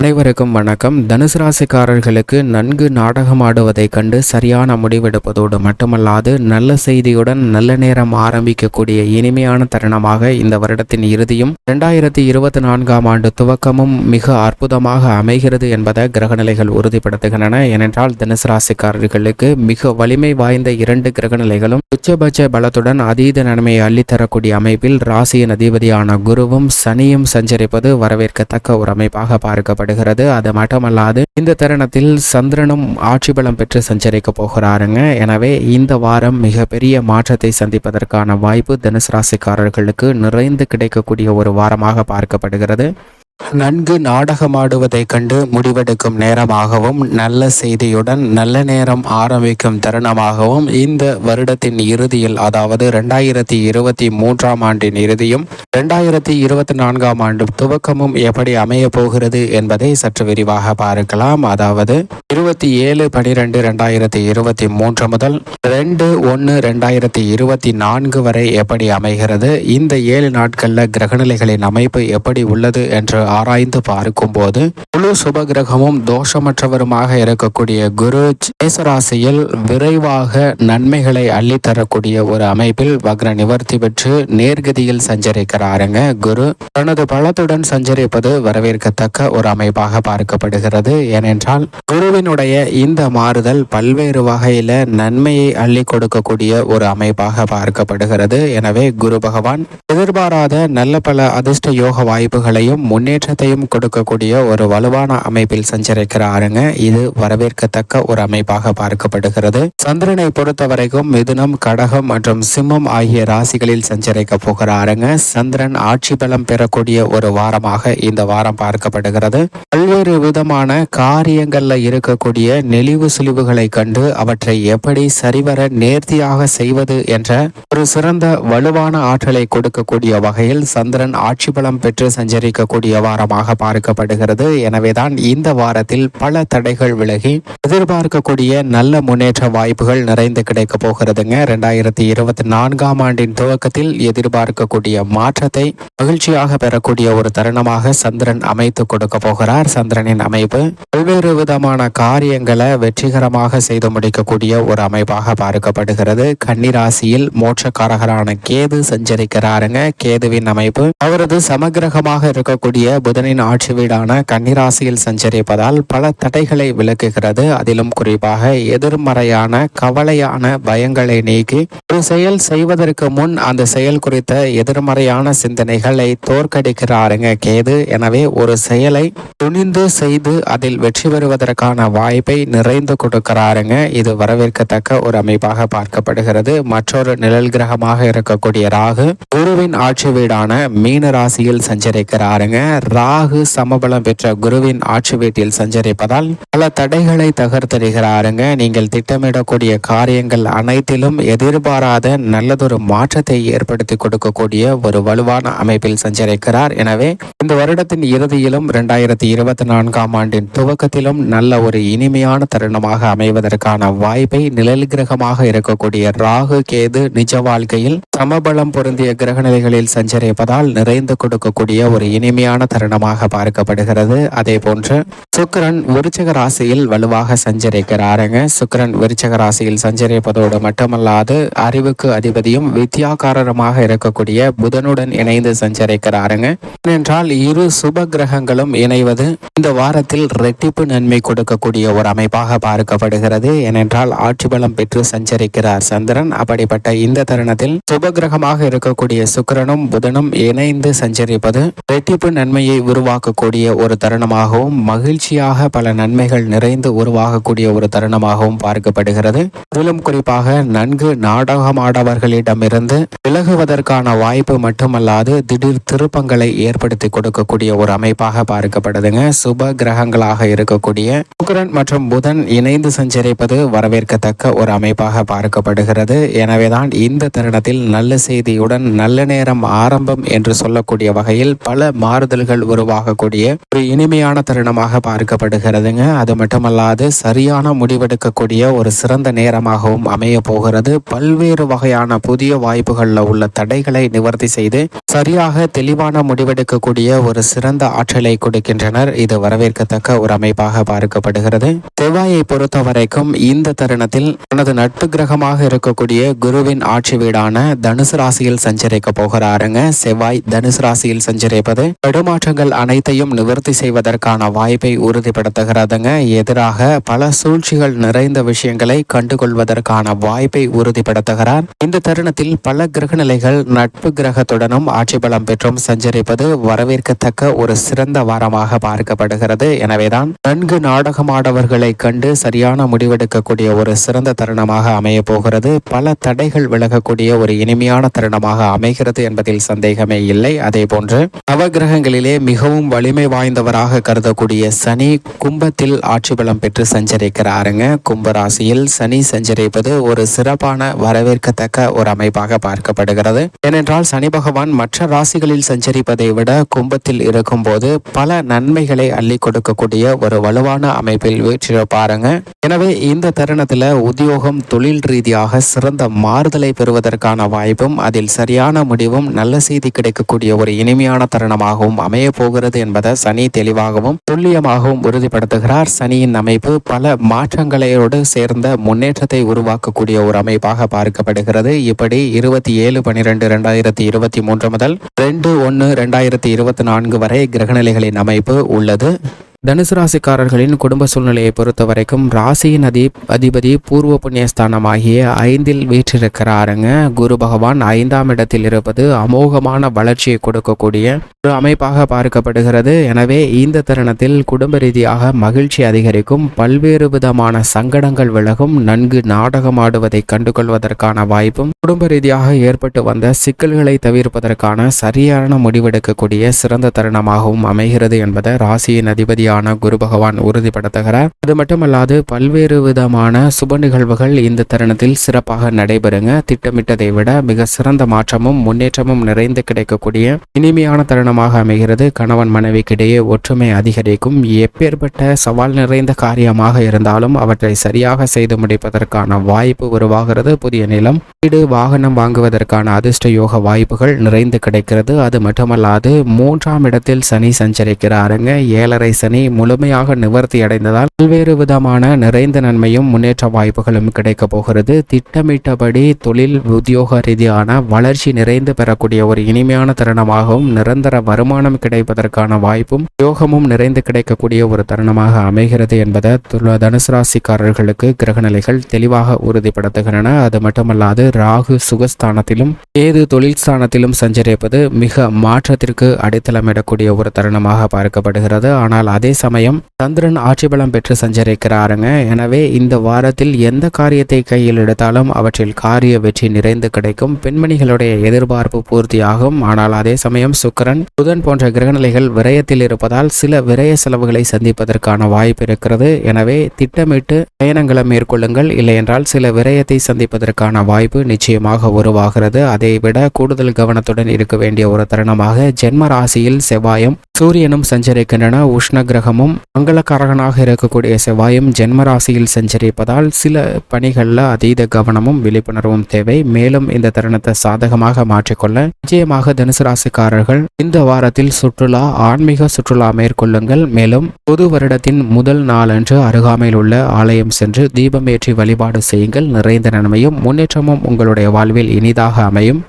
அனைவருக்கும் வணக்கம். தனுசு ராசிக்காரர்களுக்கு நன்கு நாடகமாடுவதைக் கண்டு சரியான முடிவெடுப்பதோடு மட்டுமல்லாது நல்ல செய்தியுடன் நல்ல நேரம் ஆரம்பிக்கக்கூடிய இனிமையான தருணமாக இந்த வருடத்தின் இறுதியும் இரண்டாயிரத்தி இருபத்தி நான்காம் ஆண்டு துவக்கமும் மிக அற்புதமாக அமைகிறது என்பதை கிரகநிலைகள் உறுதிப்படுத்துகின்றன. ஏனென்றால் தனுசு ராசிக்காரர்களுக்கு மிக வலிமை வாய்ந்த இரண்டு கிரகநிலைகளும் உச்சபட்ச பலத்துடன் அதீத நன்மையை அள்ளித்தரக்கூடிய அமைப்பில் ராசியின் அதிபதியான குருவும் சனியும் சஞ்சரிப்பது வரவேற்கத்தக்க ஒரு அமைப்பாக பார்க்கப்படும் பார்க்கப்படுகிறது அது மட்டுமல்லாது இந்த தருணத்தில் சந்திரனும் ஆட்சி பலம் பெற்று சஞ்சரிக்க போகிறாருங்க. எனவே இந்த வாரம் மிகப்பெரிய மாற்றத்தை சந்திப்பதற்கான வாய்ப்பு தனுசு ராசிக்காரர்களுக்கு நிறைந்து கிடைக்கக்கூடிய ஒரு வாரமாக பார்க்கப்படுகிறது. நன்கு நாடகமாடுவதைக் கண்டு முடிவெடுக்கும் நேரமாகவும் நல்ல செய்தியுடன் நல்ல நேரம் ஆரம்பிக்கும் தருணமாகவும் இந்த வருடத்தின் இறுதியில் அதாவது ரெண்டாயிரத்தி இருபத்தி மூன்றாம் ஆண்டின் இறுதியும் ரெண்டாயிரத்தி இருபத்தி நான்காம் ஆண்டு துவக்கமும் எப்படி அமைய போகிறது என்பதை சற்று விரிவாக பார்க்கலாம். அதாவது இருபத்தி ஏழு பனிரெண்டு ரெண்டாயிரத்தி இருபத்தி மூன்று முதல் ரெண்டு ஒன்று ரெண்டாயிரத்தி இருபத்தி நான்கு வரை எப்படி அமைகிறது இந்த ஏழு நாட்களில் கிரகநிலைகளின் அமைப்பு எப்படி உள்ளது என்று ஆராய்ந்து பார்க்கும்போது முழு சுப கிரகமும் தோஷமற்றவருமாக இருக்கக்கூடிய குரு மேசராசியில் விரைவாக நன்மைகளை அள்ளித்தரக்கூடிய ஒரு அமைப்பில் வக்ர நிவர்த்தி பெற்று நேர்கதியில் சஞ்சரிக்கிறாருங்க குரு. தனது பலத்துடன் சஞ்சரிப்பது வரவேற்கத்தக்க ஒரு அமைப்பாக பார்க்கப்படுகிறது. ஏனென்றால் குருவினுடைய இந்த மாறுதல் பல்வேறு வகையில நன்மையை அள்ளி கொடுக்கக்கூடிய ஒரு அமைப்பாக பார்க்கப்படுகிறது. எனவே குரு பகவான் எதிர்பாராத நல்ல பல அதிர்ஷ்ட யோக வாய்ப்புகளையும் முன்னேற்றத்தையும் கொடுக்கக்கூடிய ஒரு வலுவான அமைப்பில் சஞ்சரிக்கிறாருங்க இது வரவேற்கத்தக்க ஒரு அமைப்பாக பார்க்கப்படுகிறது. சந்திரனை பொறுத்த வரைக்கும் மிதுனம் கடகம் மற்றும் சிம்மம் ஆகிய ராசிகளில் சஞ்சரிக்க போகிறாருங்க சந்திரன் ஆட்சி பலம் பெறக்கூடிய ஒரு வாரமாக இந்த வாரம் பார்க்கப்படுகிறது. பல்வேறு விதமான காரியங்கள்ல இருக்கக்கூடிய நெளிவு சுழிவுகளை கண்டு அவற்றை எப்படி சரிவர நேர்த்தியாக செய்வது என்ற ஒரு சிறந்த வலுவான ஆற்றலை கொடுக்கக்கூடிய வகையில் சந்திரன் ஆட்சி பலம் பெற்று சஞ்சரிக்கக்கூடிய வாரமாக பார்க்கப்படுகிறது. எனவேதான் இந்த வாரத்தில் பல தடைகள் விலகி எதிர்பார்க்கக்கூடிய நல்ல முன்னேற்ற வாய்ப்புகள் நிறைந்து கிடைக்க போகிறதுங்க. ரெண்டாயிரத்தி இருபத்தி நான்காம் ஆண்டின் துவக்கத்தில் எதிர்பார்க்கக்கூடிய மாற்றத்தை மகிழ்ச்சியாக பெறக்கூடிய ஒரு தருணமாக சந்திரன் அமைத்து கொடுக்க போகிறார். சந்திரனின் அமைப்பு பல்வேறு விதமான காரியங்களை வெற்றிகரமாக செய்து முடிக்கக்கூடிய ஒரு அமைப்பாக பார்க்கப்படுகிறது. கன்னிராசியில் மோட்சக்காரகரான கேது சஞ்சரிக்கிறாருங்க. கேதுவின் அமைப்பு அவரது சமகிரகமாக இருக்கக்கூடிய புதனின் ஆட்சி வீடான கன்னிராசியில் சஞ்சரிப்பதால் பல தடைகளை விளக்குகிறது அதிலும் குறிப்பாக எதிர்மறையான கவலையான பயங்களை நீக்கி ஒரு செயல் செய்வதற்கு முன் அந்த செயல் குறித்த எதிர்மறையான சிந்தனைகளை தோற்கடிக்கிறாருங்க கேது. எனவே ஒரு செயலை துணிந்து செய்து அதில் வெற்றி பெறுவதற்கான வாய்ப்பை நிறைந்து கொடுக்கிறாருங்க. இது வரவேற்கத்தக்க ஒரு அமைப்பாக பார்க்கப்படுகிறது. மற்றொரு நிழல் கிரகமாக இருக்கக்கூடிய ராகு குருவின் ஆட்சி வீடான மீன ராசியில் சஞ்சரிக்கிறாருங்க. ராகு சமபலம் பெற்ற குருவின் ஆட்சி வீட்டில் சஞ்சரிப்பதால் பல தடைகளை தகர்த்தெறிகிறாருங்க நீங்கள் திட்டமிடக்கூடிய காரியங்கள் அனைத்திலும் எதிர்பாராத நல்லதொரு மாற்றத்தை ஏற்படுத்தி கொடுக்கக்கூடிய ஒரு வலுவான அமைப்பில் சஞ்சரிக்கிறார். எனவே இந்த வருடத்தின் இறுதியிலும் இரண்டாயிரத்தி இருபத்தி நான்காம் ஆண்டின் துவக்கத்திலும் நல்ல ஒரு இனிமையான தருணமாக அமைவதற்கான வாய்ப்பை நிழல் கிரகமாக இருக்கக்கூடிய ராகு கேது நிஜ வாழ்க்கையில் சமபலம் பொருந்திய கிரகநிலைகளில் சஞ்சரிப்பதால் நிறைந்து கொடுக்கக்கூடிய ஒரு இனிமையான தருணமாக பார்க்கப்படுகிறது. அதே போன்று சுக்கரன் விருச்சக ராசியில் வலுவாக சஞ்சரிக்கிறாருங்க. சுக்கரன் விருச்சக ராசியில் சஞ்சரிப்பதோடு மட்டுமல்லாது அறிவுக்கு அதிபதியும் வித்யாகாரமாக இருக்கக்கூடிய புதனுடன் இணைந்து சஞ்சரிக்கிறாருங்க. ஏனென்றால் இரு சுப கிரகங்களும் இணைவது இந்த வாரத்தில் ரெட்டிப்பு நன்மை கொடுக்கக்கூடிய ஒரு அமைப்பாக பார்க்கப்படுகிறது. ஏனென்றால் ஆட்சி பலம் பெற்று சஞ்சரிக்கிறார் சந்திரன். அப்படிப்பட்ட இந்த தருணத்தில் சுப கிரகமாக இருக்கக்கூடிய சுக்கரனும் புதனும் இணைந்து சஞ்சரிப்பது ரெட்டிப்பு நன்மையை உருவாக்கக்கூடிய ஒரு தருணமாகவும் மகிழ்ச்சியாக பல நன்மைகள் நிறைந்து உருவாகக்கூடிய ஒரு தருணமாகவும் பார்க்கப்படுகிறது. அதிலும் குறிப்பாக நன்கு நாடகமாடவர்களிடமிருந்து விலகுவதற்கான வாய்ப்பு மட்டுமல்லாது திடீர் திருப்பங்களை ஏற்படுத்தி கொடுக்கக்கூடிய ஒரு அமைப்பாக பார்க்கப்படுதுங்க. சுப கிரகங்களாக இருக்கக்கூடிய சுக்கரன் மற்றும் புதன் இணைந்து சஞ்சரிப்பது வரவேற்கத்தக்க ஒரு அமைப்பாக பார்க்கப்படுகிறது. எனவேதான் இந்த தருணத்தில் நல்ல செய்தியுடன் நல்ல நேரம் ஆரம்பம் என்று சொல்லக்கூடிய வகையில் பல மாறுதல்கள் உறவுகள் உருவாகக்கூடிய ஒரு இனிமையான தருணமாக பார்க்கப்படுகிறதுங்க. அது மட்டுமல்லாது சரியான முடிவெடுக்கக்கூடிய ஒரு சிறந்த நேரமாகவும் அமைய போகிறது. பல்வேறு வகையான புதிய வாய்ப்புகளில் உள்ள தடைகளை நிவர்த்தி செய்து சரியாக தெளிவான முடிவெடுக்கக்கூடிய ஒரு சிறந்த ஆற்றலை கொடுக்கின்றனர். இது வரவேற்கத்தக்க ஒரு அமைப்பாக பார்க்கப்படுகிறது. செவ்வாயை பொறுத்த வரைக்கும் இந்த தருணத்தில் தனது நட்பு கிரகமாக இருக்கக்கூடிய குருவின் ஆட்சி வீடான தனுசு ராசியில் சஞ்சரிக்க போகிறாருங்க. செவ்வாய் தனுசு ராசியில் சஞ்சரிப்பது தடுமாற்றங்கள் அனைத்தையும் நிவர்த்தி செய்வதற்கான வாய்ப்பை உறுதிப்படுத்துகிறதுங்க. எதிராக பல சூழ்ச்சிகள் நிறைந்த விஷயங்களை கண்டுகொள்வதற்கான வாய்ப்பை உறுதிப்படுத்துகிறார். இந்த தருணத்தில் பல கிரக நிலைகள் நட்பு கிரகத்துடனும் ஆட்சி பலம் பெற்றும் சஞ்சரிப்பது வரவேற்கத்தக்க ஒரு சிறந்த வாரமாக பார்க்கப்படுகிறது. எனவேதான் நன்கு நாடகமாடவர்களை கண்டு சரியான முடிவெடுக்கக்கூடிய ஒரு சிறந்த தருணமாக அமைய போகிறது பல தடைகள் விலகக்கூடிய ஒரு இனிமையான தருணமாக அமைகிறது என்பதில் சந்தேகமே இல்லை. அதே போன்று நவகிரகங்களில் மிகவும் வலிமை வாய்ந்தவராக கருதக்கூடிய சனி கும்பத்தில் ஆட்சி பலம் பெற்று சஞ்சரிக்கிறாருங்க. கும்பராசியில் சனி சஞ்சரிப்பது ஒரு சிறப்பான வரவேற்கத்தக்க ஒரு அமைப்பாக பார்க்கப்படுகிறது. ஏனென்றால் சனி பகவான் மற்ற ராசிகளில் சஞ்சரிப்பதை விட கும்பத்தில் இருக்கும்போது பல நன்மைகளை அள்ளி கொடுக்கக்கூடிய ஒரு வலுவான அமைப்பில் வீற்றிருப்பாருங்க. எனவே இந்த தருணத்துல உத்தியோகம் தொழில் ரீதியாக சிறந்த மாறுதலை பெறுவதற்கான வாய்ப்பும் அதில் சரியான முடிவும் நல்ல செய்தி கிடைக்கக்கூடிய ஒரு இனிமையான தருணமாகவும் அமைய போகிறது என்பதை சனி தெளிவாகவும் துல்லியமாகவும் உறுதிப்படுத்துகிறார். சனியின் அமைப்பு பல மாற்றங்களையோடு சேர்ந்த முன்னேற்றத்தை உருவாக்கக்கூடிய ஒரு அமைப்பாக பார்க்கப்படுகிறது. இப்படி இருபத்தி ஏழு பனிரெண்டு ரெண்டாயிரத்தி இருபத்தி மூன்று முதல் ரெண்டு ஒன்று ரெண்டாயிரத்தி இருபத்தி நான்கு வரை கிரகநிலைகளின் அமைப்பு உள்ளது. தனுசு ராசிக்காரர்களின் குடும்ப சூழ்நிலையை பொறுத்த வரைக்கும் ராசியின் அதி அதிபதி பூர்வ புண்ணியஸ்தானமாகிய ஐந்தில் வீற்றிருக்கிறாருங்க. குரு பகவான் ஐந்தாம் இடத்தில் இருப்பது அமோகமான வளர்ச்சியை கொடுக்கக்கூடிய ஒரு அமைப்பாக பார்க்கப்படுகிறது. எனவே இந்த தருணத்தில் குடும்ப ரீதியாக மகிழ்ச்சி அதிகரிக்கும். பல்வேறு விதமான சங்கடங்கள் விலகும். நன்கு நாடகமாடுவதை கண்டுகொள்வதற்கான வாய்ப்பும் குடும்ப ரீதியாக ஏற்பட்டு வந்த சிக்கல்களை தவிர்ப்பதற்கான சரியான முடிவெடுக்கக்கூடிய சிறந்த தருணமாகவும் அமைகிறது என்பதை ராசியின் அதிபதியாக அதிபதியான குரு பகவான் உறுதிப்படுத்துகிறார். அது மட்டுமல்லாது பல்வேறு விதமான சுப நிகழ்வுகள் இந்த தருணத்தில் சிறப்பாக நடைபெறுங்க. திட்டமிட்டதை விட மிக சிறந்த மாற்றமும் முன்னேற்றமும் நிறைந்து கிடைக்கக்கூடிய இனிமையான தருணமாக அமைகிறது. கணவன் மனைவிக்கிடையே ஒற்றுமை அதிகரிக்கும். எப்பேற்பட்ட சவால் நிறைந்த காரியமாக இருந்தாலும் அவற்றை சரியாக செய்து முடிப்பதற்கான வாய்ப்பு உருவாகிறது. புதிய நிலம் வீடு வாகனம் வாங்குவதற்கான அதிர்ஷ்ட யோக வாய்ப்புகள் நிறைந்து கிடைக்கிறது. அது மட்டுமல்லாது மூன்றாம் இடத்தில் சனி சஞ்சரிக்கிறாருங்க. ஏழரை சனி முழுமையாக நிவர்த்தி அடைந்ததால் பல்வேறு விதமான நிறைந்த நன்மையும் முன்னேற்ற வாய்ப்புகளும் கிடைக்க போகிறது. திட்டமிட்டபடி தொழில் உத்தியோக ரீதியான வளர்ச்சி நிறைந்து பெறக்கூடிய ஒரு இனிமையான தருணமாகவும் நிரந்தர வருமானம் கிடைப்பதற்கான வாய்ப்பும் யோகமும் நிறைந்து கிடைக்கக்கூடிய ஒரு தருணமாக அமைகிறது என்பதை தனுசு ராசிக்காரர்களுக்கு கிரகநிலைகள் தெளிவாக உறுதிப்படுத்துகின்றன. அது மட்டுமல்லாது ராகு சுகஸ்தானத்திலும் ஏது தொழில் ஸ்தானத்திலும் சஞ்சரிப்பது மிக மாற்றத்திற்கு அடித்தளமிடக்கூடிய ஒரு தருணமாக பார்க்கப்படுகிறது. ஆனால் அதே சமயம் சந்திரன் ஆட்சி பலம் பெற்று சஞ்சரிக்கிறாருங்க. எனவே இந்த வாரத்தில் எந்த காரியத்தை கையில் எடுத்தாலும் அவற்றில் காரிய வெற்றி நிறைந்து கிடைக்கும். பெண்மணிகளுடைய எதிர்பார்ப்பு பூர்த்தியாகும். ஆனால் அதே சமயம் சுக்கிரன் புதன் போன்ற கிரகநிலைகள் விரயத்தில் இருப்பதால் சில விரய செலவுகளை சந்திப்பதற்கான வாய்ப்பு இருக்கிறது. எனவே திட்டமிட்டு பயணங்களை மேற்கொள்ளுங்கள். இல்லையென்றால் சில விரயத்தை சந்திப்பதற்கான வாய்ப்பு நிச்சயமாக உருவாகிறது. அதை விட கூடுதல் கவனத்துடன் இருக்க வேண்டிய ஒரு தருணமாக ஜென்ம ராசியில் செவ்வாயம் சூரியனும் சஞ்சரிக்கின்றன உஷ்ண கிரகமும் மங்களக்காரகனாக இருக்கக்கூடிய செவ்வாயும் ஜென்ம ராசியில் சஞ்சரிப்பதால் சில பணிகளில் அதீத கவனமும் விழிப்புணர்வும் தேவை. மேலும் இந்த தருணத்தை சாதகமாக மாற்றிக்கொள்ள நிச்சயமாக தனுசு ராசிக்காரர்கள் இந்த வாரத்தில் சுற்றுலா ஆன்மீக சுற்றுலா மேற்கொள்ளுங்கள். மேலும் பொது வருடத்தின் முதல் நாளன்று அருகாமையில் உள்ள ஆலயம் சென்று தீபம் ஏற்றி வழிபாடு செய்யுங்கள். நிறைந்த நன்மையும் முன்னேற்றமும் உங்களுடைய வாழ்வில் இனிதாக அமையும்.